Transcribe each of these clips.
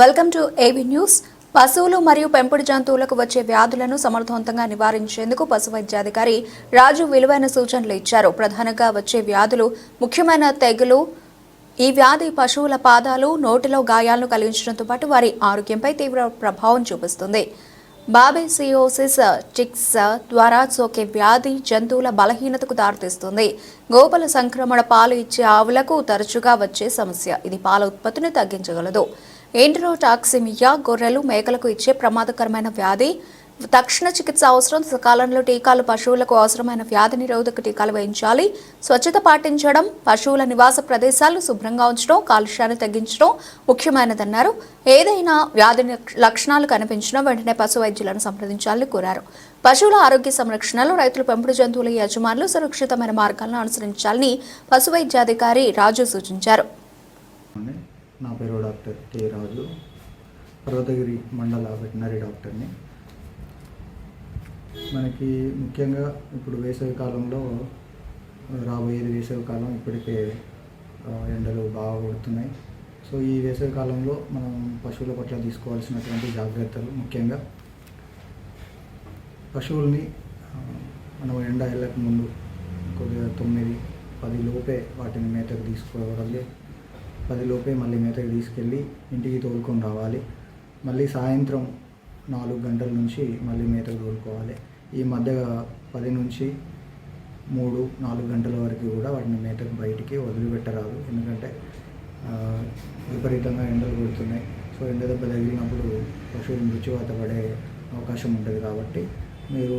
Welcome to AB news. పశువులు మరియు పెంపుడు జంతువులకు వచ్చే వ్యాధులను సమర్థవంతంగా నివారించేందుకు పశు వైద్యాధికారి రాజు విలువైన సూచనలు ఇచ్చారు. ప్రధానంగా వచ్చే వ్యాధులు ముఖ్యమైన తెగులు ఈ వ్యాధి పశువుల పాదాలు నోటిలో గాయాలను కలిగించడంతో పాటు వారి ఆరోగ్యంపై తీవ్ర ప్రభావం చూపిస్తుంది. బాబేసియోసిస్ టిక్స్ ద్వారా సోకే వ్యాధి జంతువుల బలహీనతకు దారితీస్తుంది. గోపల సంక్రమణ పాలు ఇచ్చే ఆవులకు తరచుగా వచ్చే సమస్య. ఇది పాల ఉత్పత్తిని తగ్గించగలదు. ఎంట్రోటాక్సిమియా గొర్రెలు మేకలకు ఇచ్చే ప్రమాదకరమైన వ్యాధి. తక్షణ చికిత్స అవసరం. సకాలంలో టీకాలు పశువులకు అవసరమైన వ్యాధి నిరోధక టీకాలు వేయించాలి. స్వచ్ఛత పాటించడం పశువుల నివాస ప్రదేశాలు శుభ్రంగా ఉంచడం కాలుష్యాన్ని తగ్గించడం ముఖ్యమైనదన్నారు. ఏదైనా వ్యాధి లక్షణాలు కనిపించినా వెంటనే పశు వైద్యులను సంప్రదించాలని కోరారు. పశువుల ఆరోగ్య సంరక్షణలో రైతులు పెంపుడు జంతువుల యజమానులు సురక్షితమైన మార్గాలను అనుసరించాలని పశు వైద్యాధికారి రాజు సూచించారు. నా పేరు డాక్టర్ కె రాజు. పర్వతగిరి మండల వెటనరీ డాక్టర్ని. మనకి ముఖ్యంగా ఇప్పుడు వేసవి కాలంలో రాబోయేది వేసవి కాలం ఇప్పటికే ఎండలు బాగా కొడుతున్నాయి. సో ఈ వేసవి కాలంలో మనం పశువుల పట్ల తీసుకోవాల్సినటువంటి జాగ్రత్తలు ముఖ్యంగా పశువుల్ని మనం ఎండ వెళ్ళక ముందు కొద్దిగా తొమ్మిది పది లోపే వాటిని మేతకు తీసుకోవాలి. పది లోపే మళ్ళీ మేతకు తీసుకెళ్ళి ఇంటికి తోలుకొని రావాలి. మళ్ళీ సాయంత్రం నాలుగు గంటల నుంచి మళ్ళీ మేతకు తోలుకోవాలి. ఈ మధ్య పది నుంచి మూడు నాలుగు గంటల వరకు కూడా వాటిని మేతకు బయటికి వదిలిపెట్టరాదు. ఎందుకంటే విపరీతంగా ఎండలు కొడుతున్నాయి. సో ఎండ దెబ్బ తగిలినప్పుడు పశువులు మృత్యువాత పడే అవకాశం ఉంటుంది కాబట్టి మీరు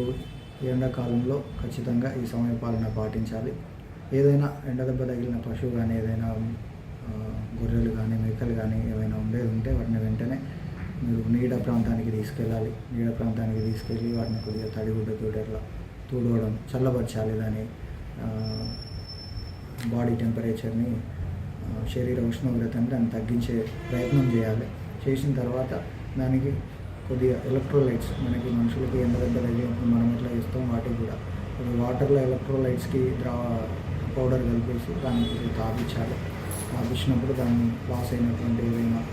ఎండాకాలంలో ఖచ్చితంగా ఈ సమయ పాలన పాటించాలి. ఏదైనా ఎండ దెబ్బ తగిలిన పశువు కానీ ఏదైనా గొర్రెలు కానీ మేకలు కానీ ఏమైనా ఉండేది ఉంటే వాటిని వెంటనే మీరు నీడ ప్రాంతానికి తీసుకెళ్ళాలి. నీడ ప్రాంతానికి తీసుకెళ్ళి వాటిని కొద్దిగా తడిగుడ్డతో అట్లా తూడవడం చల్లబరచాలి దాని బాడీ టెంపరేచర్ని శరీర ఉష్ణోగ్రతని దాన్ని తగ్గించే ప్రయత్నం చేయాలి. చేసిన తర్వాత దానికి కొద్దిగా ఎలక్ట్రోలైట్స్ మనకి మనుషులకి ఎంత పెద్ద తగిలినప్పుడు మనం ఎట్లా చేస్తాం వాటికి కూడా వాటర్లో ఎలక్ట్రోలైట్స్కి ద్రవ పౌడర్ కలిపేసి దానికి తాగించాలి తాపించాలి తాపించినప్పుడు దాన్ని లాస్ అయినటువంటి ఏదైనా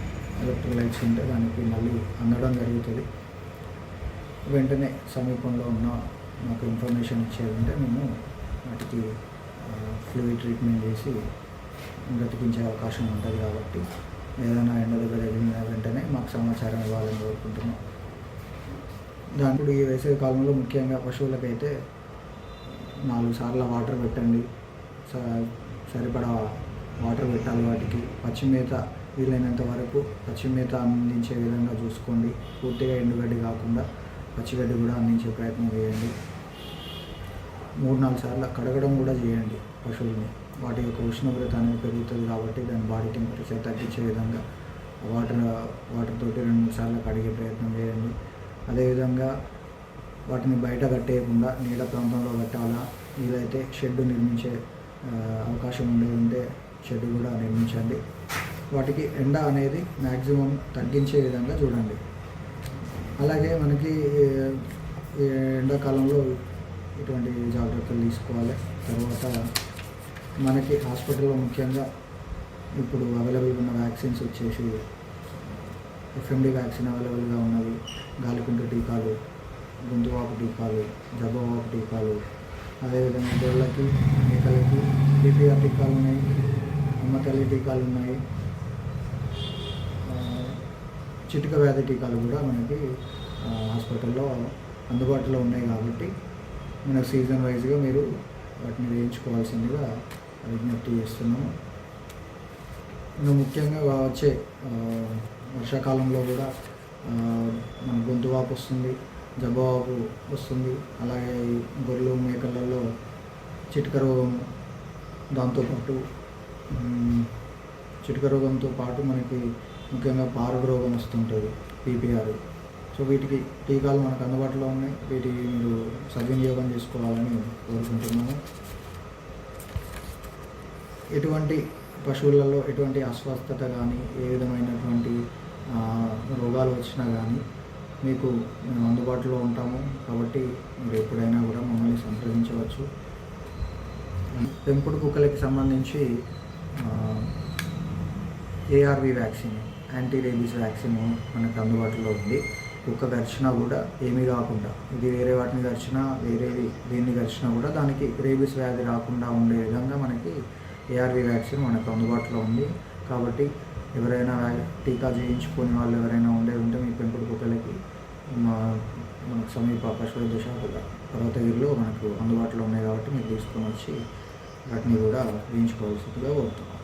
ఎలక్ట్రిక్ లైట్స్ ఉంటే దానికి మళ్ళీ అందడం జరుగుతుంది. వెంటనే సమీపంలో ఉన్న మాకు ఇన్ఫర్మేషన్ ఇచ్చేది ఉంటే మేము వాటికి ఫ్లూయిడ్ ట్రీట్మెంట్ చేసి బ్రతికించే అవకాశం ఉంటుంది కాబట్టి ఏదైనా ఎండ దగ్గర వెళ్ళిన వెంటనే మాకు సమాచారం ఇవ్వాలని కోరుకుంటున్నాం. దాని ఇప్పుడు ఈ వేసవి కాలంలో ముఖ్యంగా పశువులకైతే నాలుగు సార్లు వాటర్ పెట్టండి. స- సరిపడా వాటర్ పెట్టాలి వాటికి. పచ్చి మేత వీలైనంత వరకు పచ్చి మేత అందించే విధంగా చూసుకోండి. పూర్తిగా ఎండుగడ్డి కాకుండా పచ్చిగడ్డి కూడా అందించే ప్రయత్నం చేయండి. మూడు నాలుగు సార్లు కడగడం కూడా చేయండి పశువుల్ని. వాటి యొక్క ఉష్ణోగ్రత అనేది పెరుగుతుంది కాబట్టి దాని బాడీ టెంపరేచర్ తగ్గించే విధంగా వాటర్ వాటర్ తోటి రెండు మూడు సార్లు కడిగే ప్రయత్నం చేయండి. అదేవిధంగా వాటిని బయట కట్టేయకుండా నీడ ప్రాంతంలో కట్టాలా? వీలైతే షెడ్ నిర్మించే అవకాశం ఉండేది ఉంటే షెడ్ కూడా నిర్మించండి. వాటికి ఎండ అనేది మ్యాక్సిమం తగ్గించే విధంగా చూడండి. అలాగే మనకి ఎండాకాలంలో ఇటువంటి జాగ్రత్తలు తీసుకోవాలి. తర్వాత మనకి హాస్పిటల్లో ముఖ్యంగా ఇప్పుడు అవైలబుల్ ఉన్న వ్యాక్సిన్స్ వచ్చేసి ఎఫ్ఎండి వ్యాక్సిన్ అవైలబుల్గా ఉన్నవి. గాలికుంటు టీకాలు గొంతువాపు టీకాలు జబ్బవాపు టీకాలు. అదేవిధంగా గొర్రెలకి మేకలకి బీపీఆర్ టీకాలు ఉన్నాయి. అమ్మ తల్లి టీకాలు ఉన్నాయి. చిటిక వ్యాధి టీకాలు కూడా మనకి హాస్పిటల్లో అందుబాటులో ఉన్నాయి కాబట్టి మన సీజన్ వైజ్గా మీరు వాటిని వేయించుకోవాల్సిందిగా విజ్ఞప్తి చేస్తున్నాము. ఇంకా ముఖ్యంగా వచ్చే వర్షాకాలంలో కూడా మన గొంతు వాపు వస్తుంది జబ్బవాపు వస్తుంది. అలాగే గొర్రెలు మేకలలో చిటిక రోగం దాంతోపాటు చిటిక రోగంతో పాటు మనకి ముఖ్యంగా పారుడు రోగం వస్తుంటుంది పీపీఆర్. సో వీటికి టీకాలు మనకు అందుబాటులో ఉన్నాయి. వీటి మీరు సద్వినియోగం చేసుకోవాలని కోరుకుంటున్నాము. ఎటువంటి పశువులలో ఎటువంటి అస్వస్థత కానీ ఏ విధమైనటువంటి రోగాలు వచ్చినా కానీ మీకు మేము అందుబాటులో ఉంటాము. కాబట్టి మీరు ఎప్పుడైనా కూడా మమ్మల్ని సంప్రదించవచ్చు. పెంపుడు కుక్కలకి సంబంధించి ARV vaccine anti rabies vaccine మనకు అందుబాటులో ఉంది. కుక్క గరిచినా కూడా ఏమీ కాకుండా ఇది వేరే వాటిని గరిచినా వేరేది దేన్ని గరిచినా కూడా దానికి రేబీస్ వ్యాధి రాకుండా ఉండే విధంగా మనకి ఏఆర్వి వ్యాక్సిన్ మనకు అందుబాటులో ఉంది. కాబట్టి ఎవరైనా టీకా చేయించుకునే వాళ్ళు ఎవరైనా ఉండే ఉంటే మీ పెంపుడు కుక్కలకి మా మనకు సమీప పశువైద్య శాఖ పర్వతగిరిలో మనకు అందుబాటులో ఉన్నాయి కాబట్టి మీరు తీసుకొని వచ్చి వాటిని కూడా వేయించుకోవాల్సిందిగా కోరుతున్నాం